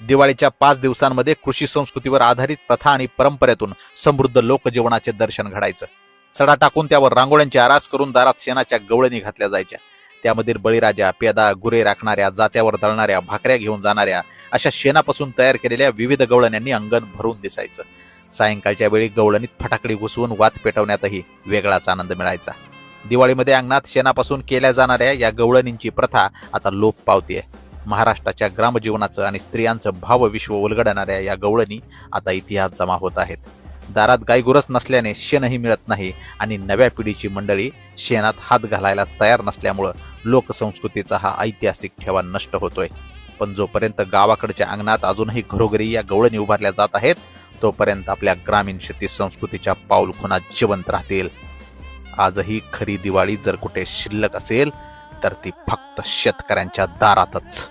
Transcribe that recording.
दिवाळीच्या पाच दिवसांमध्ये कृषी संस्कृतीवर आधारित प्रथा आणि परंपरेतून समृद्ध लोकजीवनाचे दर्शन घडायचं. सडा टाकून त्यावर रांगोळ्यांची आरास करून दारात शेणाच्या गवळणी घातल्या जायच्या. त्यामधील बळीराजा पेदा गुरे राखणाऱ्या जात्यावर दळणाऱ्या भाकऱ्या घेऊन जाणाऱ्या अशा शेणापासून तयार केलेल्या विविध गवळण्यांनी अंगण भरून दिसायचं. सायंकाळच्या वेळी गवळणीत फटाकडी घुसवून वात पेटवण्यातही वेगळाच आनंद मिळायचा. दिवाळीमध्ये अंगणात शेणापासून केल्या जाणाऱ्या या गवळणींची प्रथा आता लोप पावतीये. महाराष्ट्राच्या ग्रामजीवनाचं आणि स्त्रियांचं भावविश्व उलगडणाऱ्या या गवळणी आता इतिहास जमा होत आहेत. दारात गायगुरस नसल्याने शेणही मिळत नाही आणि नव्या पिढीची मंडळी शेणात हात घालायला तयार नसल्यामुळं लोकसंस्कृतीचा हा ऐतिहासिक ठेवा नष्ट होतोय. पण जोपर्यंत गावाकडच्या अंगणात अजूनही घरोघरी या गवळणी उभारल्या जात आहेत तोपर्यंत आपल्या ग्रामीण शेती संस्कृतीच्या पाऊलखुणा जिवंत राहतील. आजही खरी दिवाळी जर कुठे शिल्लक असेल तर ती फक्त शेतकऱ्यांच्या दारातच.